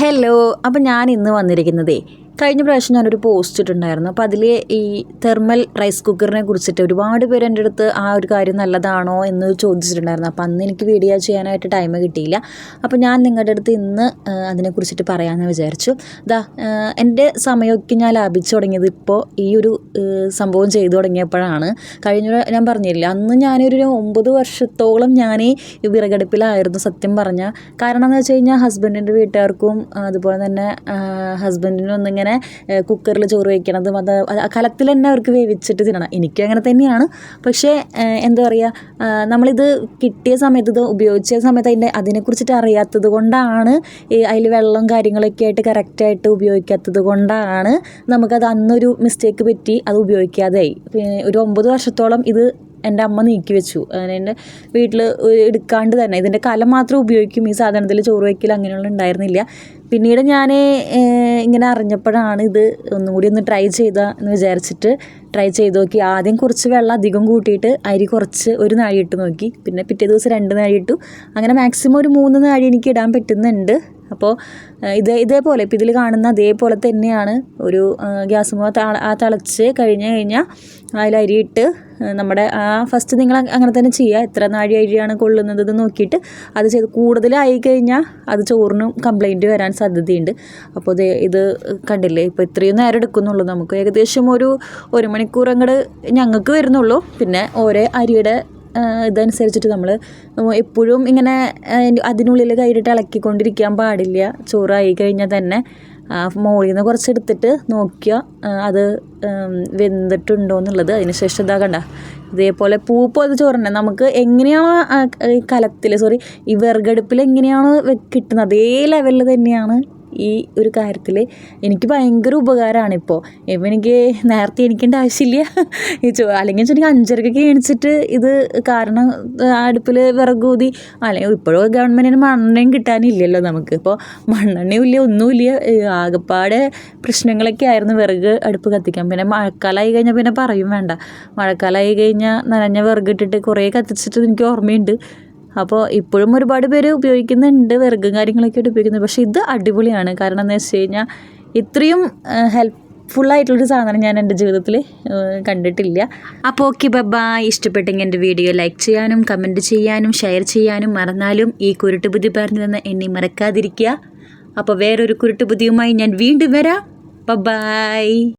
Hello അപ്പം ഞാൻ ഇന്ന് വന്നിരിക്കുന്നതേ കഴിഞ്ഞ പ്രാവശ്യം ഞാനൊരു പോസ്റ്റ് ഇട്ടിട്ടുണ്ടായിരുന്നു. അപ്പോൾ അതിൽ ഈ തെർമൽ റൈസ് കുക്കറിനെ കുറിച്ചിട്ട് ഒരുപാട് പേര് എന്റെ അടുത്ത് ആ ഒരു കാര്യം നല്ലതാണോ എന്ന് ചോദിച്ചിട്ടുണ്ടായിരുന്നു. അപ്പോൾ അന്ന് എനിക്ക് വീഡിയോ ചെയ്യാനായിട്ട് ടൈം കിട്ടിയില്ല. അപ്പോൾ ഞാൻ നിങ്ങളുടെ അടുത്ത് ഇന്ന് അതിനെക്കുറിച്ചിട്ട് പറയാമെന്ന് വിചാരിച്ചു. ആ, എന്റെ സമയമൊക്കെ ഞാൻ ലാഭിച്ചു തുടങ്ങിയത് ഇപ്പോൾ ഈ ഒരു സംഭവം ചെയ്തു തുടങ്ങിയപ്പോഴാണ്. കഴിഞ്ഞ ഞാൻ പറഞ്ഞില്ല അന്ന് ഞാനൊരു ഒമ്പത് വർഷത്തോളം ഞാൻ ഈ വിറകടുപ്പിലായിരുന്നു സത്യം പറഞ്ഞാൽ കാരണം എന്ന് വെച്ച് കഴിഞ്ഞാൽ ഹസ്ബൻഡിന്റെ വീട്ടുകാർക്കും അതുപോലെ തന്നെ ഹസ്ബൻഡിനും ഒന്നിങ്ങനെ കുക്കറിൽ ചോറ് വയ്ക്കണതും അത് കലത്തിൽ തന്നെ അവർക്ക് വേവിച്ചിട്ട് തിന്നണം. എനിക്കും അങ്ങനെ തന്നെയാണ്. പക്ഷേ എന്താ പറയുക നമ്മളിത് കിട്ടിയ സമയത്ത് ഇത് ഉപയോഗിച്ച സമയത്ത് അതിന്റെ അതിനെക്കുറിച്ചിട്ട് അറിയാത്തത് കൊണ്ടാണ് അതിൽ വെള്ളം കാര്യങ്ങളൊക്കെ ആയിട്ട് കറക്റ്റായിട്ട് ഉപയോഗിക്കാത്തത് കൊണ്ടാണ് നമുക്കത് അന്നൊരു മിസ്റ്റേക്ക് പറ്റി അത് ഉപയോഗിക്കാതെയായി. ഒരു ഒമ്പത് വർഷത്തോളം ഇത് എന്റെ അമ്മ നീക്കി വെച്ചു. എന്റെ വീട്ടിൽ എടുക്കാണ്ട് തന്നെ. ഇതിന്റെ കല മാത്രം ഉപയോഗിക്കും. ഈ സാധനത്തിൽ ചോറ് വയ്ക്കൽ അങ്ങനെയുള്ള ഉണ്ടായിരുന്നില്ല. പിന്നീട് ഞാൻ ഇങ്ങനെ അറിഞ്ഞപ്പോഴാണ് ഇത് ഒന്നും കൂടി ഒന്ന് ട്രൈ ചെയ്താ എന്ന് വിചാരിച്ചിട്ട് ട്രൈ ചെയ്ത് നോക്കി. ആദ്യം കുറച്ച് വെള്ളം അധികം കൂട്ടിയിട്ട് അരി കുറച്ച് ഒരു നാഴി ഇട്ട് നോക്കി. പിന്നെ പിറ്റേ ദിവസം രണ്ട് നാഴി ഇട്ടു അങ്ങനെ മാക്സിമം ഒരു മൂന്ന് നാഴി എനിക്ക് ഇടാൻ പറ്റുന്നുണ്ട്. അപ്പോൾ ഇതേ ഇതേപോലെ ഇപ്പോൾ ഇതിൽ കാണുന്ന അതേപോലെ തന്നെയാണ് ഒരു ഗ്യാസ് മുഖ ആ തിളച്ച് കഴിഞ്ഞ് കഴിഞ്ഞാൽ അതിൽ അരിയിട്ട് നമ്മുടെ ആ ഫസ്റ്റ് നിങ്ങൾ അങ്ങനെ തന്നെ ചെയ്യുക എത്ര നാഴി അരിയാണ് കൊള്ളുന്നത് എന്ന് നോക്കിയിട്ട് അത് ചെയ്ത് കൂടുതലായി കഴിഞ്ഞാൽ അത് ചോറിനും കംപ്ലൈന്റ് വരാൻ സാധ്യതയുണ്ട്. അപ്പോൾ ഇത് ഇത് കണ്ടില്ലേ? ഇപ്പോൾ ഇത്രയും നേരം എടുക്കുന്നുള്ളൂ നമുക്ക്. ഏകദേശം ഒരു ഒരു മണിക്കൂർ അങ്ങോട്ട് ഞങ്ങൾക്ക് വരുന്നുള്ളൂ. പിന്നെ ഓരോ അരിയുടെ ഇതനുസരിച്ചിട്ട് നമ്മൾ എപ്പോഴും ഇങ്ങനെ അതിനുള്ളിൽ കൈയിട്ട് ഇളക്കിക്കൊണ്ടിരിക്കാൻ പാടില്ല. ചോറായി കഴിഞ്ഞാൽ തന്നെ മുകളിൽ നിന്ന് കുറച്ചെടുത്തിട്ട് നോക്കുക അത് വെന്തിട്ടുണ്ടോ എന്നുള്ളത് അതിന് ശേഷം ഇതാ കണ്ട ഇതേപോലെ പൂ പോലെ ചോറുണ്ട് നമുക്ക് എങ്ങനെയാണോ കലത്തിൽ സോറി ഈ വിറകടുപ്പിൽ എങ്ങനെയാണോ കിട്ടുന്നത്. അതേ ലെവലിൽ തന്നെയാണ് ഈ ഒരു കാര്യത്തിൽ എനിക്ക് ഭയങ്കര ഉപകാരമാണ് ഇപ്പോൾ ഇപ്പം എനിക്ക് നേരത്തെ എനിക്കേണ്ട ആവശ്യമില്ല. ഈ ചോ അല്ലെങ്കിൽ വെച്ചിട്ടുണ്ടെങ്കിൽ എണിച്ചിട്ട് ഇത് കാരണം അടുപ്പിൽ വിറകൂതി അല്ലെങ്കിൽ ഇപ്പോഴും ഗവൺമെന്റിന് മണ്ണെണ്ണയും കിട്ടാനില്ലല്ലോ നമുക്ക്. ഇപ്പോൾ മണ്ണെണ്ണയും ഇല്ല ഒന്നുമില്ല ആകെപ്പാടെ പ്രശ്നങ്ങളൊക്കെ ആയിരുന്നു വിറക് അടുപ്പ് കത്തിക്കാൻ. പിന്നെ മഴക്കാലമായി കഴിഞ്ഞാൽ പിന്നെ പറയും വേണ്ട. മഴക്കാലമായി കഴിഞ്ഞാൽ നനഞ്ഞ വിറകിട്ടിട്ട് കുറേ കത്തിച്ചിട്ട് എനിക്ക് ഓർമ്മയുണ്ട്. അപ്പോൾ ഇപ്പോഴും ഒരുപാട് പേര് ഉപയോഗിക്കുന്നുണ്ട് വിറകും കാര്യങ്ങളൊക്കെ ആയിട്ട് ഉപയോഗിക്കുന്നുണ്ട് പക്ഷേ ഇത് അടിപൊളിയാണ്. കാരണം എന്താ വെച്ച് കഴിഞ്ഞാൽ ഇത്രയും ഹെൽപ്പ് ഫുള്ളായിട്ടുള്ളൊരു സാധനം ഞാൻ എന്റെ ജീവിതത്തിൽ കണ്ടിട്ടില്ല. അപ്പോൾ ഓക്കെ ബബാ ഇഷ്ടപ്പെട്ടെങ്കിൽ എന്റെ വീഡിയോ ലൈക്ക് ചെയ്യാനും കമന്റ് ചെയ്യാനും ഷെയർ ചെയ്യാനും മറന്നാലും ഈ കുരുട്ട് ബുദ്ധി പറഞ്ഞു തന്ന എന്നെ മറക്കാതിരിക്കുക. അപ്പോൾ വേറൊരു കുരുട്ട് ബുദ്ധിയുമായി ഞാൻ വീണ്ടും വരാം. ബബായ്